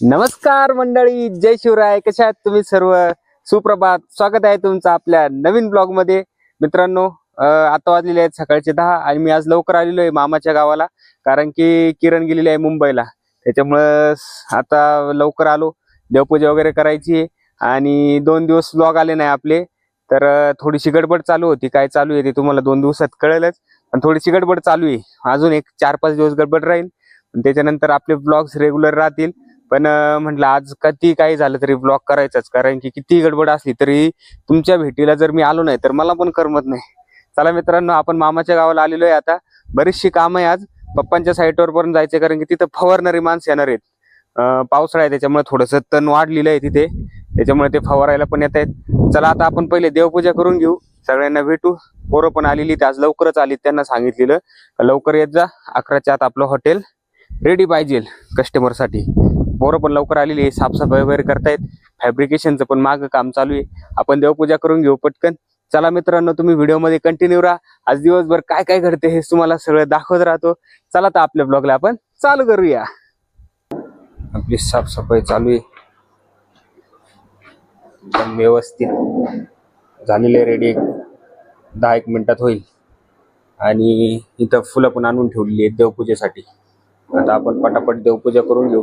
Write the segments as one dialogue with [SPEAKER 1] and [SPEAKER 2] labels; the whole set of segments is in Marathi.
[SPEAKER 1] नमस्कार मंडळी जय शिवराय. कशा आहात तुम्ही सर्व? सुप्रभात. स्वागत आहे तुमचं आपल्या नवीन ब्लॉगमध्ये मित्रांनो आता वाजलेले आहेत सकाळचे दहा आणि मी आज लवकर आलेलो आहे मामाच्या गावाला कारण की किरण गेलेली आहे मुंबईला. त्याच्यामुळं आता लवकर आलो. देवपूजा वगैरे करायची आहे आणि दोन दिवस ब्लॉग आले नाही आपले. तर थोडीशी गडबड चालू होती. काय चालू आहे ते तुम्हाला दोन दिवसात कळेलच. पण थोडीशी गडबड चालू आहे. अजून एक चार पाच दिवस गडबड राहील. पण त्याच्यानंतर आपले ब्लॉग्स रेग्युलर राहतील. पण म्हटलं आज किती काही झालं तरी ब्लॉक करायचाच. कारण की किती गडबड असली तरी तुमच्या भेटीला जर मी आलो नाही तर मला पण करमत नाही. चला मित्रांनो आपण मामाच्या गावाला आलेलो आहे आता. बरीचशी कामं आहे आज. पप्पांच्या साईटवर पण जायचे कारण की तिथं फवारणारी माणसं येणार आहेत. पावसाळा आहे त्याच्यामुळे थोडंसं तण वाढलेलं आहे तिथे. त्याच्यामुळे ते फवारायला पण येत आहेत. चला आता आपण पहिले देवपूजा करून घेऊ. सगळ्यांना भेटू. पोरं पण आलेली ते आज लवकरच आली त्यांना सांगितलेलं. लवकर येत जा. अकराच्या आत आपलं हॉटेल रेडी पाहिजे कस्टमरसाठी पोरं पण लवकर आलेली आहे साफसफाई वगैरे करतायत. फॅब्रिकेशनचं पण मागं काम चालू आहे. आपण देवपूजा करून घेऊ पटकन. चला मित्रांनो तुम्ही व्हिडिओमध्ये कंटिन्यू राहा. आज दिवसभर काय काय घडते हे तुम्हाला सगळं दाखवत राहतो. चला तर आपल्या ब्लॉगला आपण चालू करूया. आपली साफसफाई चालू आहे. व्यवस्थित झालेले रेडी दहा एक मिनिटात होईल. आणि इथं फुलं पण आणून ठेवलेली आहेत देवपूजेसाठी. आता आपण पटापट देवपूजा करून घेऊ.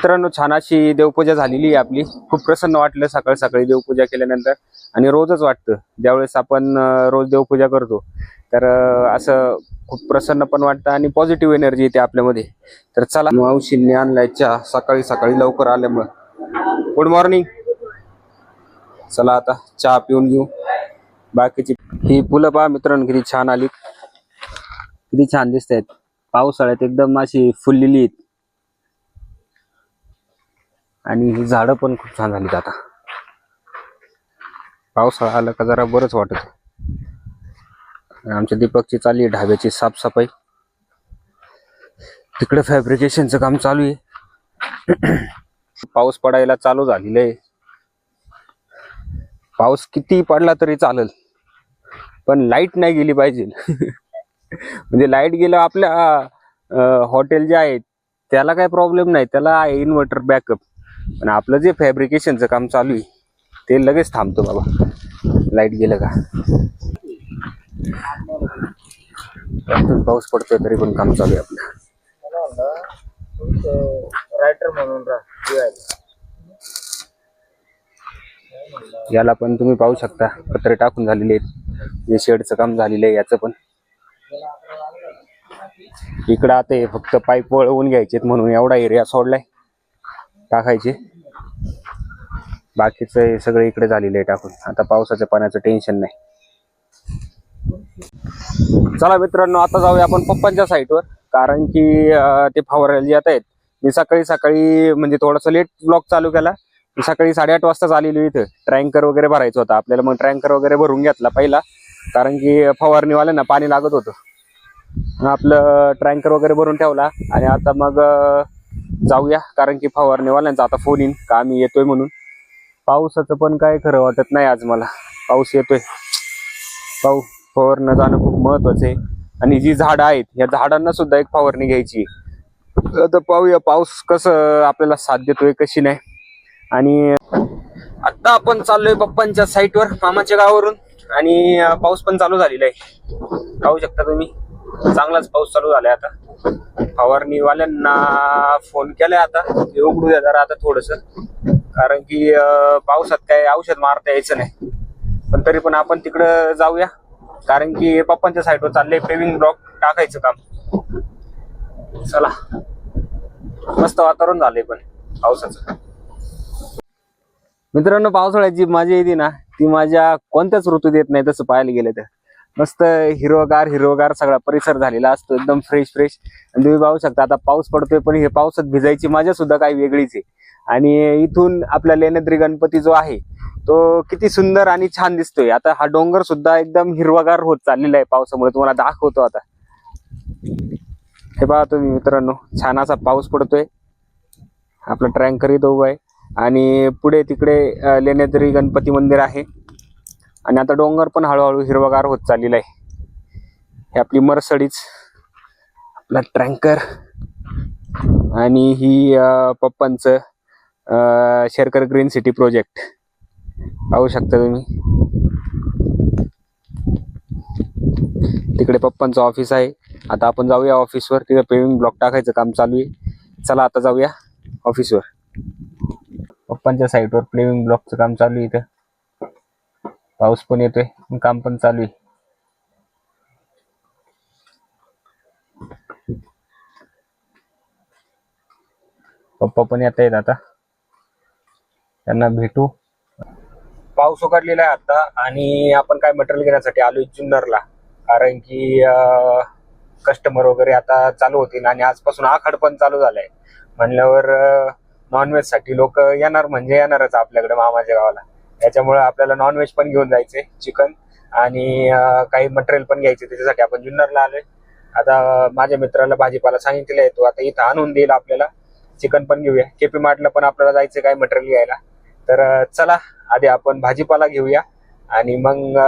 [SPEAKER 1] मित्रांनो छान अशी देवपूजा झालेली आहे आपली. खूप प्रसन्न वाटलं सकाळ सकाळी देवपूजा केल्यानंतर. आणि रोजच वाटतं. ज्यावेळेस आपण रोज देवपूजा करतो. तर असं खूप प्रसन्न पण वाटतं आणि पॉझिटिव्ह एनर्जी येते आपल्यामध्ये. तर चला मावशींनी आणलाय चहा. सकाळी सकाळी लवकर आल्यामुळं. गुड मॉर्निंग चला आता चहा पिऊन घेऊ. बाकीची ही फुलं पहा मित्रांनो किती छान आली. किती छान दिसत आहेत पावसाळ्यात एकदम अशी फुललेली आहेत. आणि ही झाडं पण खूप छान झालीत आता. पावसाळा आला का जरा बरंच वाटत. आमच्या दीपकची चालली आहे ढाब्याची साफसफाई. तिकडे फॅब्रिकेशनचं काम चालू आहे. पाऊस पडायला चालू झालेलं आहे. पाऊस किती पडला तरी चालेल. पण लाइट नाही गेली पाहिजे. म्हणजे लाइट गेलं आपल्या हॉटेल जे आहे त्याला काही प्रॉब्लेम नाही. त्याला आहे इन्व्हर्टर बॅकअप पण आपलं जे फॅब्रिकेशनचं काम चालू आहे ते लगेच थांबतो बाबा. लाइट गेलं का? त्यातून पाऊस पडतोय तरी पण काम चालू आहे आपलं.
[SPEAKER 2] रायटर म्हणून
[SPEAKER 1] याला पण तुम्ही पाहू शकता पत्रे टाकून झालेले आहेत. जे शेडचं काम झालेलं आहे याचं पण. इकडं आता हे फक्त पाईप वळवून घ्यायचेत म्हणून एवढा एरिया सोडलाय. टाकायचे. बाकीचं हे सगळं इकडे झालेलं आहे टाकून. आता पावसाच्या पाण्याचं टेन्शन नाही. चला मित्रांनो आता जाऊया आपण पप्पांच्या साईटवर कारण की ते फवारायला येत आहेत. मी सकाळी सकाळी म्हणजे थोडासा लेट ब्लॉक चालू केला. मी सकाळी साडेआठ वाजताच आलेलो इथं. ट्रँकर वगैरे भरायचं होतं. आपल्याला मग ट्रँकर वगैरे भरून घेतला पहिला. कारण की फवारणीवाल्यांना पाणी लागत होतं. मग आपलं ट्रँकर वगैरे भरून ठेवला. आणि आता मग जाऊया कारण की फवारणीवाल्यांचा आता फोन येईन का आम्ही येतोय म्हणून. पावसाचं पण काय खरं वाटत नाही आज मला. पाऊस येतोय. पाऊ फवारणं जाणं खूप महत्वाचं आहे. आणि जी झाडं आहेत या झाडांना सुद्धा एक फवारणी घ्यायची तर आता पाहूया पाऊस कसं आपल्याला साथ देतोय कशी नाही. आणि आता आपण चाललोय पप्पांच्या साईटवर मामाच्या गावावरून. आणि पाऊस पण चालू झालेला आहे. पाहू शकता तुम्ही. चांगलाच पाऊस चालू झालाय आता. फवारणीवाल्यांना फोन केलाय आता. ते उघडू द्या जरा आता थोडस. कारण की पावसात काय औषध मारता यायचं नाही. पण तरी पण आपण तिकडं जाऊया. कारण की पप्पांच्या साईडवर चाललंय पेविंग ब्लॉक टाकायचं काम. चला. मस्त वातावरण झालंय पण पावसाचं. मित्रांनो पावसाळ्याची मजा येते ना ती माझ्या कोणत्याच ऋतूत येत नाही तसं पाहायला गेलं तर. मस्त हिरवगार हिरवगार सगळा परिसर झालेला असतो एकदम फ्रेश फ्रेश आणि तुम्ही पाहू शकता आता पाऊस पडतोय पण हे पावसात भिजायची मजा सुद्धा काही वेगळीच आहे. आणि इथून आपला लेण्याद्री गणपती जो आहे तो किती सुंदर आणि छान दिसतोय. आता हा डोंगर सुद्धा एकदम हिरवागार होत चाललेला आहे पावसामुळे. तुम्हाला दाखवतो आता. हे पहा तुम्ही मित्रांनो छान असा पाऊस पडतोय. आपला ट्रँकर इथं उभा आहे. आणि पुढे तिकडे लेण्याद्री गणपती मंदिर आहे. आणि आता डोंगर पण हळूहळू हिरवागार होत चाललेला आहे. हे आपली मरसडीच आपला ट्रँकर आणि ही पप्पांचं शेरकर ग्रीन सिटी प्रोजेक्ट. पाहू शकता तुम्ही. तिकडे पप्पांचं ऑफिस आहे. आता आपण जाऊया ऑफिसवर. तिकडे पेविंग ब्लॉक टाकायचं काम चालू आहे. चला आता जाऊया ऑफिसवर. पप्पांच्या साईटवर प्लेविंग ब्लॉकचं काम चालू आहे इथं. पाऊस पण येतोय काम पण चालू आहे. पप्पा पण येत आहेत आता. त्यांना भेटू. पाऊस उघडलेला आहे आता आणि आपण काय मटेरियल घेण्यासाठी आलोय जुन्नरला. कारण की कस्टमर वगैरे आता चालू होतील आणि आजपासून आखाड पण चालू झालाय. म्हणल्यावर नॉनव्हेजसाठी लोक येणार म्हणजे येणारच आपल्याकडे मामाच्या गावाला. त्याच्यामुळे आपल्याला नॉनव्हेज पण घेऊन जायचे चिकन आणि काही मटेरियल पण घ्यायचे त्याच्यासाठी. आपण जुन्नरला आलोय. आता माझ्या मित्राला भाजीपाला सांगितलेला आहे तो आता इथं आणून देईल आपल्याला. चिकन पण घेऊया. केपी मार्टला पण आपल्याला जायचं काय मटेरियल घ्यायला. तर चला आधी आपण भाजीपाला घेऊया आणि मग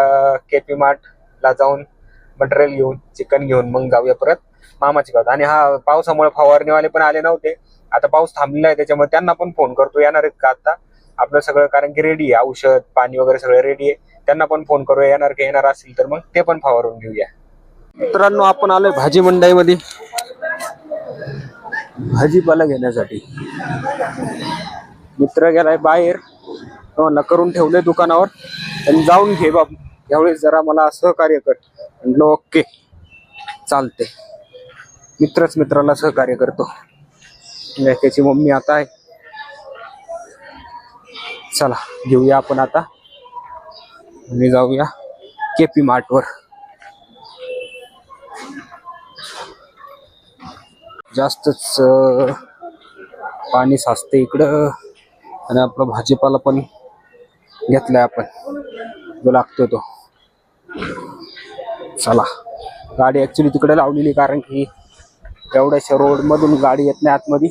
[SPEAKER 1] केपी मार्टला जाऊन मटेरियल घेऊन चिकन घेऊन मग जाऊया परत मामाची गावात. आणि हा पावसामुळे फवारणीवाले पण आले नव्हते. आता पाऊस थांबलेला आहे त्याच्यामुळे त्यांना पण फोन करतो. येणार आहेत का आता? आपलं सगळं कारण की रेडी आहे. औषध पाणी वगैरे सगळं रेडी आहे. त्यांना पण फोन करूया. येणार का येणार असतील तर मग ते पण फवारून घेऊया. मित्रांनो आपण आलोय भाजी मंडईमध्ये. भाजीपाला घेण्यासाठी. मित्र गेलाय बाहेर. म्हणला करून ठेवलंय दुकानावर. आणि जाऊन घे बाबू. यावेळेस जरा मला सहकार्य कर. म्हणलं ओके. चालते मित्रच मित्राला सहकार्य करतो. नाही, त्याची मम्मी आता आहे. चला घेऊया आपण आता. आणि जाऊया केपी मार्टवर जास्तच पाणी साचते इकडं. आणि आपला भाजीपाला पण घेतलाय आपण. जो लागतो तो. चला गाडी ऍक्च्युली तिकडे लावलेली कारण की एवढ्याशा रोड मधून गाडी येत नाही आतमध्ये.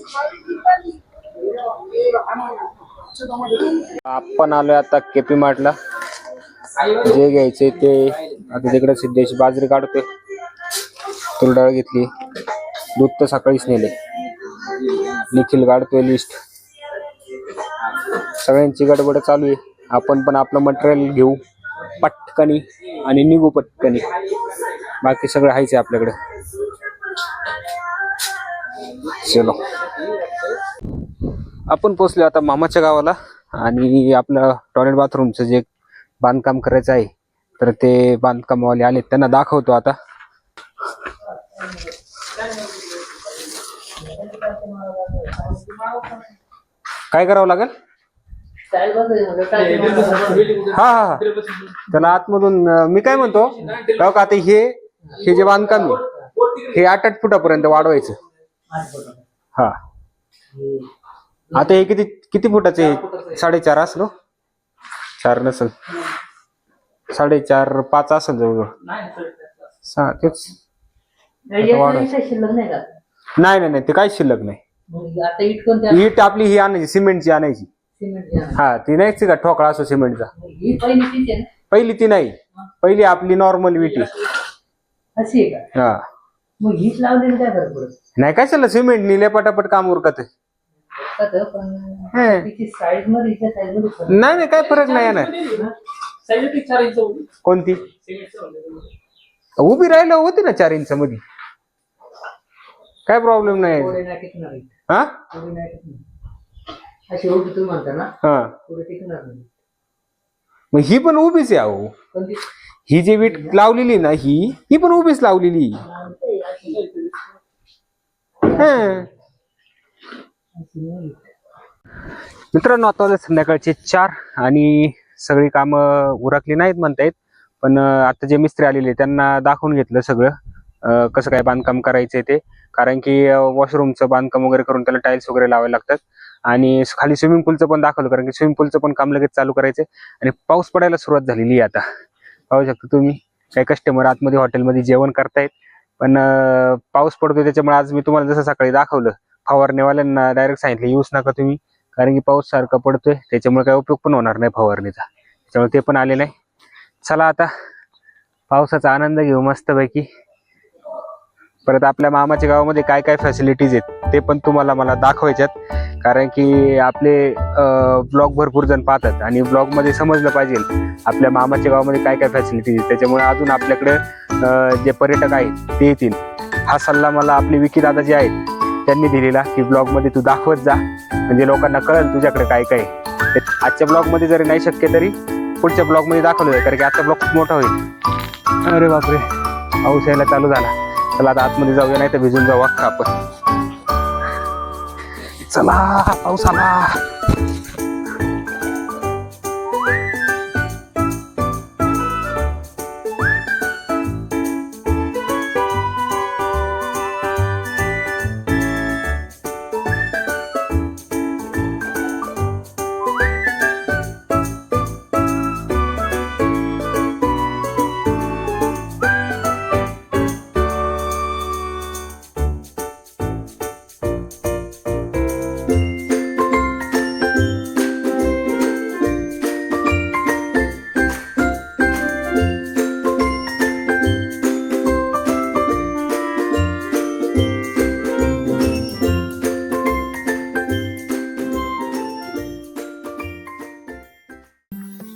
[SPEAKER 1] आपण आलोय आता केपी मार्टला जे घ्यायचे ते. आता तिकडे सिद्धेश बाजरी काढतोय. तुरडाळ घेतली. दूध तर सकाळीच नेले निखिल काढतोय लिस्ट सगळ्यांची गडबड चालू आहे. आपण पण आपलं मटेरियल घेऊ. पटकनी आणि निघू पटकनी. बाकी सगळं आहेच आहे आपल्याकडे. चलो. आपण पोचलो आता मामाच्या गावाला आणि आपलं टॉयलेट बाथरूमचं जे बांधकाम करायचं आहे तर ते बांधकामवाले आले त्यांना दाखवतो आता. काय करावं लागेल? हा हा हा. त्याला आतमधून मी काय म्हणतो हो का आता हे हे जे बांधकाम आहे हे आठ आठ फुटापर्यंत वाढवायचं. हा. आता हे किती किती फुटाचे? आहे? साडेचार असलो? चार नसल. साडेचार पाच असेल जवळजवळ. तेच.
[SPEAKER 3] शिल्लक नाही का?
[SPEAKER 1] नाही नाही नाही ते काहीच शिल्लक नाही.
[SPEAKER 3] मग आता इट कोणत्या
[SPEAKER 1] हीट आपली ही आणायची सिमेंटची आणायची.
[SPEAKER 3] सिमेंट
[SPEAKER 1] हा ती नाहीच का? ठोकळा असो सिमेंटचा.
[SPEAKER 3] पहिली ना?
[SPEAKER 1] ती नाही. पहिली आपली नॉर्मल विटी
[SPEAKER 3] अशी आहे का?
[SPEAKER 1] हा.
[SPEAKER 3] मग हीच लावलेली काय फरक पडत?
[SPEAKER 1] नाही काय चाललं सिमेंट निले पटापट काम उरकत? आहे. हे. नाही. नाही काय फरक नाही येणार. कोणती? उभी राहिलं होती ना चार इंच मध्ये काय प्रॉब्लेम नाही
[SPEAKER 3] ही.
[SPEAKER 1] हा?
[SPEAKER 3] पुढे नाही टिकणार. अशी उभी तुम्ही म्हणता ना
[SPEAKER 1] हा.
[SPEAKER 3] पुढे टिकणार नाही.
[SPEAKER 1] मग ही पण उभीच आहे अहो.
[SPEAKER 3] पण ती
[SPEAKER 1] ही जी वीट लावलेली ना ही ही पण उभीच लावलेली हा. मित्रांनो आता वाजले संध्याकाळचे चार आणि सगळी कामं उरकली नाहीत म्हणतायत पण आता जे मिस्त्री आलेले त्यांना दाखवून घेतलं सगळं कसं काय बांधकाम करायचंय ते. कारण की वॉशरूमचं बांधकाम वगैरे करून त्याला टाईल्स वगैरे लावावे लागतात. आणि खाली स्विमिंग पूलचं पण दाखवलं कारण की स्विमिंग पूलचं पण काम लगेच चालू करायचंय. आणि पाऊस पडायला सुरुवात झालेली आहे आता. पाहू शकता तुम्ही काही कस्टमर आतमध्ये हॉटेलमध्ये जेवण करतायत. पण पाऊस पडतोय त्याच्यामुळे आज मी तुम्हाला जसं सकाळी दाखवलं फवारणीवाल्यांना डायरेक्ट सांगितलं येऊच नका तुम्ही कारण की पाऊस सारखा पडतोय त्याच्यामुळे काय उपयोग पण होणार नाही फवारणीचा. त्याच्यामुळे ते पण आले नाही. चला आता पावसाचा आनंद घेऊ मस्तपैकी. परत आपल्या मामाच्या गावामध्ये काय काय फॅसिलिटीज आहेत ते पण तुम्हाला मला दाखवायच्यात कारण की आपले ब्लॉग भरपूर जण पाहतात आणि ब्लॉगमध्ये समजलं पाहिजे आपल्या मामाच्या गावामध्ये काय काय फॅसिलिटीज आहेत. त्याच्यामुळे अजून आपल्याकडे जे पर्यटक आहेत ते येतील. हा सल्ला मला आपले विकी दादा जे आहेत. त्यांनी दिलेला की ब्लॉगमध्ये तू दाखवत जा. म्हणजे लोकांना कळेल तुझ्याकडे काय काय ते आजच्या ब्लॉगमध्ये जरी नाही शक्य तरी पुढच्या ब्लॉगमध्ये दाखवलं जाईल कारण की आजचा ब्लॉग खूप मोठा होईल. अरे बापरे पाऊस यायला चालू झाला. चला आता आतमध्ये जाऊया नाही तर भिजून जाऊ अख्खा आपण. चला पाऊस आला.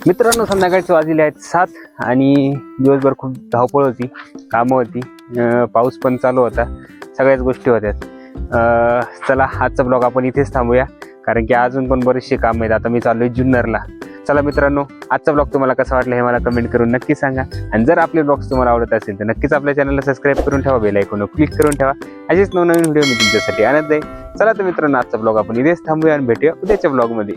[SPEAKER 1] मित्रांनो संध्याकाळचे वाजले आहेत सात आणि दिवसभर खूप धावपळ होती कामं होती पाऊस पण चालू होता सगळ्याच गोष्टी होत्या. चला आजचा ब्लॉग आपण इथेच थांबूया कारण की अजून पण बरेचसे काम आहेत. आता मी चाललोय जुन्नरला. चला मित्रांनो आजचा ब्लॉग तुम्हाला कसा वाटला हे मला कमेंट करून नक्की सांगा. आणि जर आपले ब्लॉग्स तुम्हाला आवडत असेल तर नक्कीच आपल्या चॅनलला सबस्क्राईब करून ठेवा बेल ऐकून क्लिक करून ठेवा. असेच नवनवीन व्हिडिओ मी तुमच्यासाठी आणत जाईल चला तर मित्रांनो आजचा ब्लॉग आपण इथेच थांबूया आणि भेटूया उद्याच्या ब्लॉगमध्ये